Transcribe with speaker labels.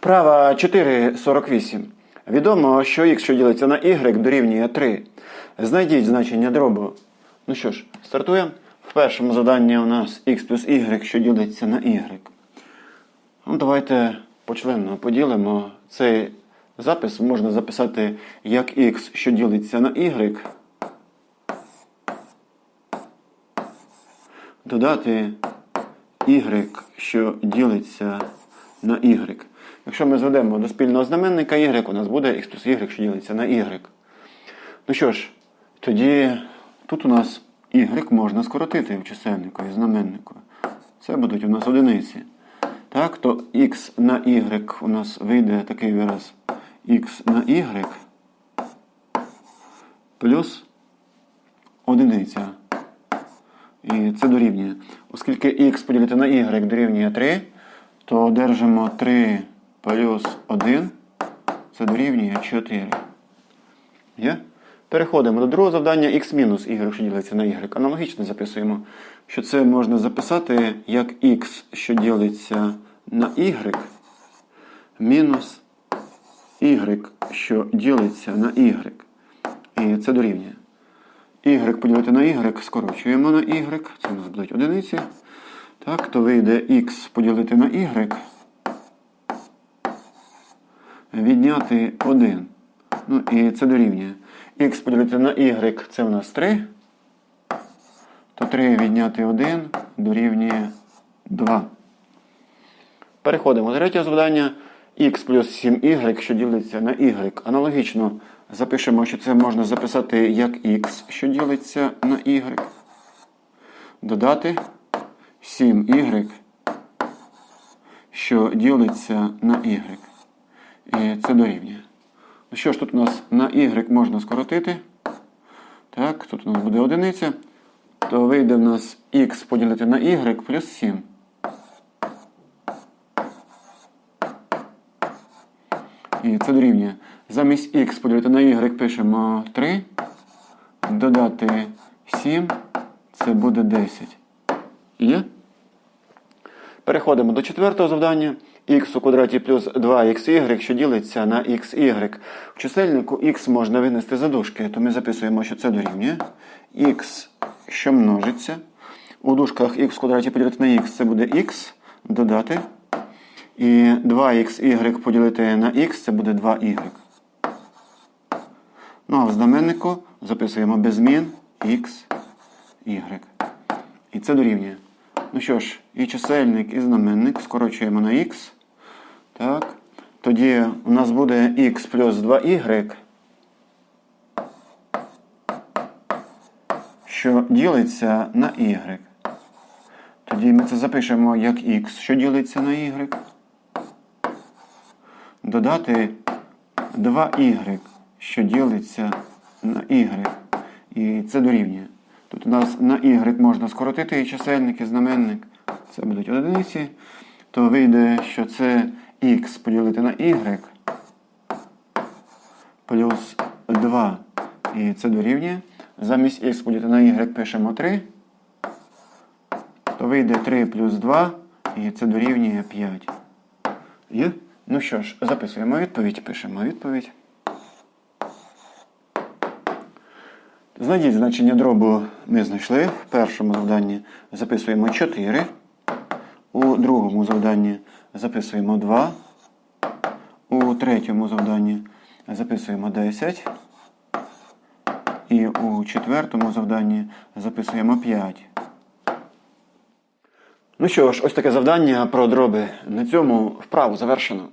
Speaker 1: Вправа 4.48. Відомо, що х, що ділиться на y, дорівнює 3. Знайдіть значення дробу. Ну що ж, стартуємо. В першому заданні у нас x плюс y, що ділиться на y. Ну, давайте почленно поділимо. Цей запис можна записати як x, що ділиться на y. Додати y, що ділиться на y. Якщо ми зведемо до спільного знаменника y, у нас буде x плюс y, що ділиться на y. Ну що ж, тоді тут у нас y можна скоротити в чисельнику і знаменнику. Це будуть у нас одиниці. Так, то x на y у нас вийде такий вираз x на y плюс одиниця. І це дорівнює. Оскільки x поділити на y дорівнює 3, то одержимо 3 плюс 1, це дорівнює 4. Є? Переходимо до другого завдання x мінус y, що ділиться на y. Аналогічно записуємо, що це можна записати як x, що ділиться на y, мінус y, що ділиться на y. І це дорівнює. Y поділити на y, скорочуємо на y, це у нас будуть одиниці. Так, то вийде x поділити на y, відняти 1. Ну і це дорівнює. Х поділити на y це у нас 3. То 3 відняти 1 дорівнює 2. Переходимо до третього завдання. Х плюс 7y, що ділиться на y. Аналогічно запишемо, що це можна записати як х, що ділиться на y. Додати 7y, що ділиться на y. І це дорівнює. Ну що ж, тут у нас на y можна скоротити. Так, тут у нас буде одиниця. То вийде в нас х поділити на y плюс 7. І це дорівнює. Замість х поділити на y пишемо 3. Додати 7. Це буде 10. Є? Переходимо до четвертого завдання. х у квадраті плюс 2xy, що ділиться на xy. В чисельнику х можна винести за дужки, то ми записуємо, що це дорівнює. х, що множиться. У дужках х в квадраті поділити на х, це буде х, додати. І 2xy поділити на х, це буде 2y. Ну а в знаменнику записуємо без змін x, y. І це дорівнює. Ну що ж, і чисельник, і знаменник скорочуємо на х. Так. Тоді у нас буде х плюс 2y, що ділиться на y. Тоді ми це запишемо як х, що ділиться на y. Додати 2y, що ділиться на y. І це дорівнює. Тут у нас на y можна скоротити і чисельник, і знаменник. Це будуть одиниці. То вийде, що це х поділити на y плюс 2. І це дорівнює. Замість х поділити на y пишемо 3. То вийде 3 плюс 2. І це дорівнює 5. Є? Ну що ж, записуємо відповідь, пишемо відповідь. Знайдіть значення дробу ми знайшли. В першому завданні записуємо 4. У другому завданні записуємо 2. У третьому завданні записуємо 10. І у четвертому завданні записуємо 5. Ну що ж, ось таке завдання про дроби. На цьому вправу завершено.